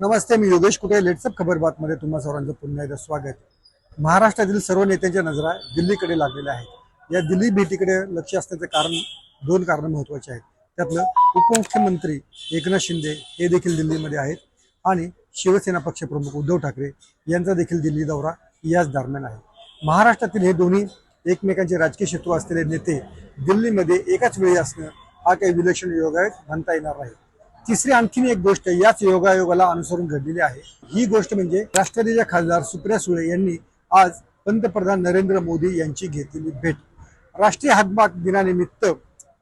नमस्ते मी योगेश कुटे लेट्सअप खबर बातमध्ये तुम्हा सर्वांचं पुन्हा एकदा स्वागत. महाराष्ट्रातील सर्व नेत्यांच्या नजरा दिल्लीकडे लागलेल्या आहेत. या दिल्ली भेटीकडे लक्ष असण्याचं कारण दोन कारण महत्त्वाचे आहेत. त्यातलं उपमुख्यमंत्री एकनाथ शिंदे हे देखील दिल्लीमध्ये आहेत आणि शिवसेना पक्षप्रमुख उद्धव ठाकरे यांचा देखील दिल्ली दौरा याच दरम्यान आहे. महाराष्ट्रातील हे दोन्ही एकमेकांचे राजकीय शत्रू असलेले नेते दिल्लीमध्ये एकाच वेळी असणं हा काही विलक्षण आहेत म्हणता येणार नाही. तिसरी आणखीन एक गोष्ट याच योगायोगाला अनुसरून घडलेली आहे. ही गोष्ट म्हणजे राष्ट्रवादीच्या खासदार सुप्रिया सुळे यांनी आज पंतप्रधान नरेंद्र मोदी यांची घेतलेली भेट. राष्ट्रीय हातमाग दिनानिमित्त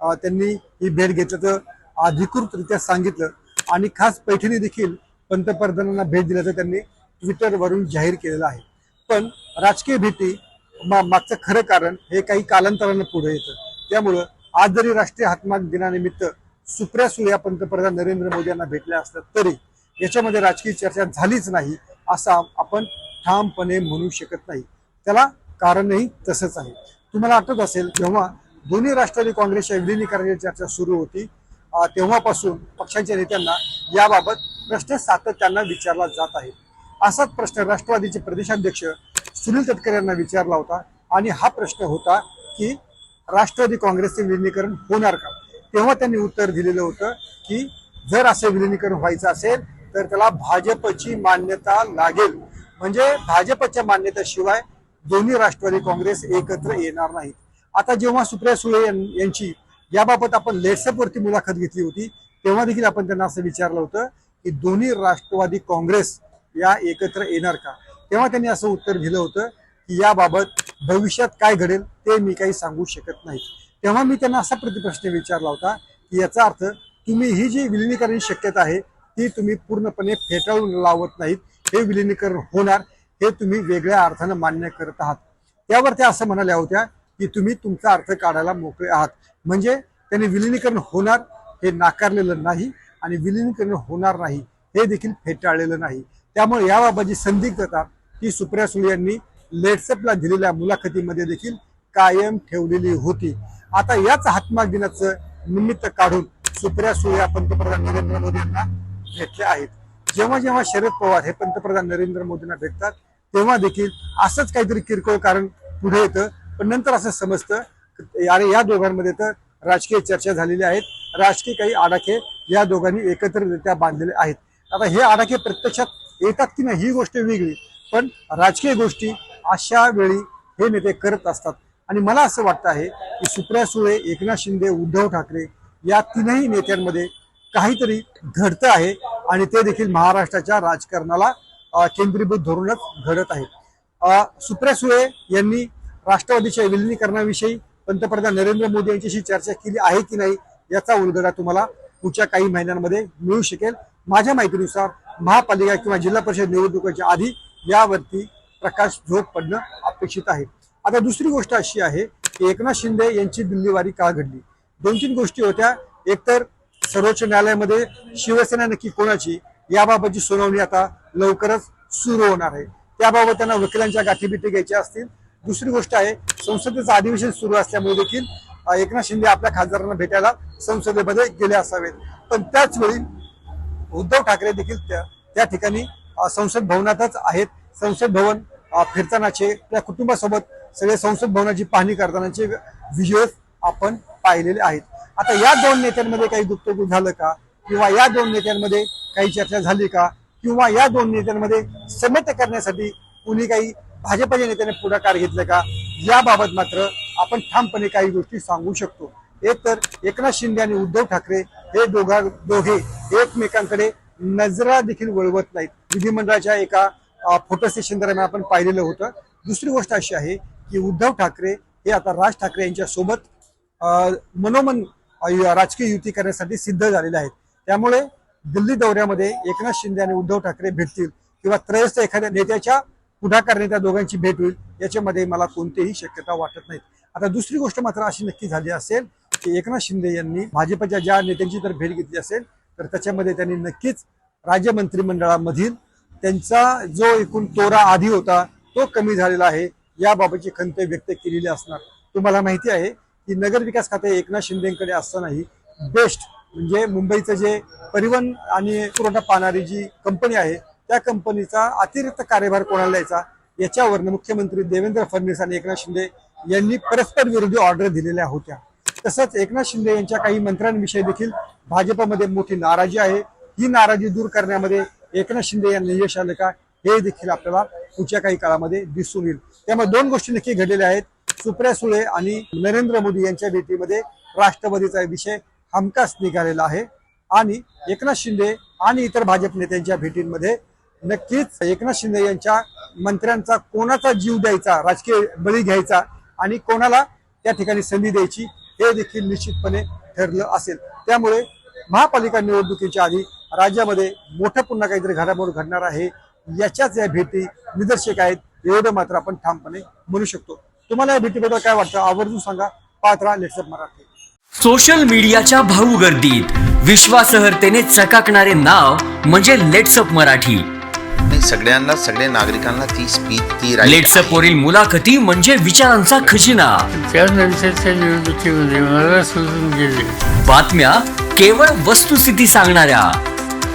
त्यांनी ही भेट घेतल्याचं अधिकृतरित्या सांगितलं आणि खास पैठणी देखील पंतप्रधानांना भेट दिल्याचं त्यांनी ट्विटरवरून जाहीर केलेलं आहे. पण राजकीय भेटी मा- मागचं खरं कारण हे काही कालांतरानं पुढे येतं. त्यामुळं आज जरी राष्ट्रीय हातमाग दिनानिमित्त सुप्रिया या पंतप्रधान नरेंद्र मोदी यांना भेटल्या असतात तरी याच्यामध्ये राजकीय चर्चा झालीच नाही असं आपण ठामपणे म्हणू शकत नाही. त्याला कारणही तसंच आहे. तुम्हाला आठवत असेल जेव्हा दोन्ही राष्ट्रवादी काँग्रेसच्या विलिनीकरणाची चर्चा सुरू होती तेव्हापासून पक्षांच्या नेत्यांना याबाबत प्रश्न सातत्यानं विचारला जात आहे. असाच प्रश्न राष्ट्रवादीचे प्रदेशाध्यक्ष सुनील तटकरे यांना विचारला होता आणि हा प्रश्न होता की राष्ट्रवादी काँग्रेसचे विलिनीकरण होणार का? तेव्हा त्यांनी उत्तर दिलेलं होतं की जर असे विलिनीकरण व्हायचं असेल तर त्याला भाजपची मान्यता लागेल. म्हणजे भाजपच्या मान्यतेशिवाय दोन्ही राष्ट्रवादी काँग्रेस एकत्र येणार नाहीत. आता जेव्हा सुप्रिया सुळे यांची याबाबत आपण लेट्सअपवरती मुलाखत घेतली होती तेव्हा देखील आपण त्यांना असं विचारलं होतं की दोन्ही राष्ट्रवादी काँग्रेस या एकत्र येणार का? तेव्हा त्यांनी असं उत्तर दिलं होतं की याबाबत भविष्यात काय घडेल ते मी काही सांगू शकत नाही. तेव्हा मी त्यांना असा प्रतिप्रश्न विचारला होता की याचा अर्थ तुम्ही ही जी विलिनीकरण शक्यता आहे ती तुम्ही पूर्णपणे फेटाळून लावत नाहीत. हे विलिनीकरण होणार हे तुम्ही वेगळ्या अर्थानं मान्य करत आहात. त्यावर त्या असं म्हणाल्या होत्या की तुम्ही तुमचा अर्थ काढायला मोकळे आहात. म्हणजे त्यांनी विलिनीकरण होणार हे नाकारलेलं नाही आणि विलिनीकरण होणार नाही हे देखील फेटाळलेलं नाही. त्यामुळे याबाबत जी संदिग्धता ती सुप्रिया सुळे यांनी लेट्सअपला दिलेल्या मुलाखतीमध्ये देखील कायम ठेवलेली होती. आता याच हातमाग दिनाचं निमित्त काढून सुप्रिया सुळे पंतप्रधान नरेंद्र मोदी यांना भेटले आहेत. जेव्हा जेव्हा शरद पवार हे पंतप्रधान नरेंद्र मोदींना भेटतात तेव्हा देखील असंच काहीतरी किरकोळ कारण पुढे येतं. पण नंतर असं समजतं अरे या दोघांमध्ये तर राजकीय चर्चा झालेली आहेत. राजकीय काही आडाखे या दोघांनी एकत्ररित्या बांधलेले आहेत. आता हे आडाखे प्रत्यक्षात येतात की नाही ही गोष्ट वेगळी. पण राजकीय गोष्टी अशा वेळी हे नेते करत असतात. आणि मला असं वाटतं आहे की सुप्रिया सुळे एकनाथ शिंदे उद्धव ठाकरे या तीनही नेत्यांमध्ये काहीतरी घडतं आहे आणि ते देखील महाराष्ट्राच्या राजकारणाला केंद्रीभूत धोरणच घडत आहे. सुप्रिया सुळे यांनी राष्ट्रवादीच्या विलिनीकरणाविषयी पंतप्रधान नरेंद्र मोदी यांच्याशी चर्चा केली आहे की नाही याचा उलगडा तुम्हाला पुढच्या काही महिन्यांमध्ये मिळू शकेल. माझ्या माहितीनुसार महापालिका किंवा जिल्हा परिषद निवडणुकीच्या आधी यावरती प्रकाश झोप पडणं अपेक्षित आहे. आता दुसरी गोष्ट अशी आहे की एकनाथ शिंदे यांची दिल्लीवारी का घडली? दोन तीन गोष्टी होत्या. एकतर सर्वोच्च न्यायालयामध्ये शिवसेना नक्की कोणाची याबाबतची सुनावणी आता लवकरच सुरू होणार आहे. त्याबाबत त्यांना वकिलांच्या गाठीबिटी घ्यायच्या असतील. दुसरी गोष्ट आहे संसदेचं अधिवेशन सुरू असल्यामुळे देखील एकनाथ शिंदे आपल्या खासदारांना भेटायला संसदेमध्ये गेले असावेत. पण त्याच वेळी उद्धव ठाकरे देखील त्या त्या ठिकाणी संसद भवनातच आहेत. संसद भवन फिरतानाचे त्या कुटुंबासोबत सगळे संसद भवनाची पाहणी करतानाचे व्हिज्युअल्स आपण पाहिलेले आहेत. आता या दोन नेत्यांमध्ये काही गुप्तगुप्त झालं का? किंवा या दोन नेत्यांमध्ये काही चर्चा झाली का? किंवा या दोन नेत्यांमध्ये समेत करण्यासाठी कुणी काही भाजपच्या नेत्याने पुढाकार घेतला का? याबाबत मात्र आपण ठामपणे काही गोष्टी सांगू शकतो. एक तर एकनाथ शिंदे आणि उद्धव ठाकरे हे दोघा दोघे एकमेकांकडे नजरा देखील वळवत नाहीत. विधिमंडळाच्या एका फोटो सेशन दरम्यान आपण पाहिलेलं होतं. दुसरी गोष्ट अशी आहे की उद्धव ठाकरे हे आता राज ठाकरे यांच्या सोबत मनोमन राजकीय युती करण्यासाठी सिद्ध झालेले आहेत. त्यामुळे दिल्ली दौऱ्यामध्ये एकनाथ शिंदे आणि उद्धव ठाकरे भेटतील किंवा त्रयस्थ एखाद्या नेत्याच्या पुढाकाराने त्या दोघांची भेट होईल याच्यामध्ये मला कोणतीही शक्यता वाटत नाही आता दुसरी गोष्ट मात्र अशी नक्की झाली असेल की एकनाथ शिंदे यांनी भाजपच्या ज्या नेत्यांची जर भेट घेतली असेल तर त्याच्यामध्ये त्यांनी नक्कीच राज्य मंत्रिमंडळामधील त्यांचा जो एकूण तोरा आधी होता तो कमी झालेला आहे. याबाबतची खंत व्यक्त केलेली असणार. तुम्हाला माहिती आहे की नगर विकास खाते एकनाथ शिंदेकडे असतानाही बेस्ट म्हणजे मुंबईचं जे परिवहन आणि पुरवठा पाहणारी जी कंपनी आहे त्या कंपनीचा अतिरिक्त कार्यभार कोणाला द्यायचा? याच्यावरनं मुख्यमंत्री देवेंद्र फडणवीस आणि एकनाथ शिंदे यांनी परस्पर विरोधी ऑर्डर दिलेल्या होत्या. तसंच एकनाथ शिंदे यांच्या काही मंत्र्यांविषयी देखील भाजपमध्ये मोठी नाराजी आहे. ही नाराजी दूर करण्यामध्ये एकनाथ शिंदे यांना यश आलं का? हे देखील आपल्याला पुढच्या काही काळामध्ये दिसून येईल. त्यामुळे दोन गोष्टी नक्की घडलेल्या आहेत. सुप्रिया सुळे आणि नरेंद्र मोदी यांच्या भेटीमध्ये राष्ट्रवादीचा विषय हमखास निघालेला आहे. आणि एकनाथ शिंदे आणि इतर भाजप नेत्यांच्या भेटींमध्ये नक्कीच एकनाथ शिंदे यांच्या मंत्र्यांचा कोणाचा जीव द्यायचा राजकीय बळी घ्यायचा आणि कोणाला त्या ठिकाणी संधी द्यायची हे देखील निश्चितपणे ठरलं असेल. त्यामुळे महापालिका निवडणुकीच्या आधी राज्यामध्ये मोठं पुन्हा काहीतरी घडामोड घडणार आहे. याच्याच या भेटी निदर्शक आहेत. एवढं मात्र आपण ठामपणे म्हणू शकतो. तुम्हाला या भेटीबद्दल काय वाटतं? आवर्जून सांगा. पाहत राहा लेट्सअप मराठी. सोशल मीडियाच्या भाऊ गर्दीत विश्वासार्हतेने चकाकणारे नाव म्हणजे लेट्सअप मराठी. नाही सगळ्यांना सगळ्या नागरिकांना ती स्पीच ती लेट्सअप. वरील मुलाखती म्हणजे विचारांचा खजिना. त्यानंतरच्या निवडणुकीमध्ये मला सोडून गेले. बातम्या केवळ वस्तुस्थिती सांगणाऱ्या.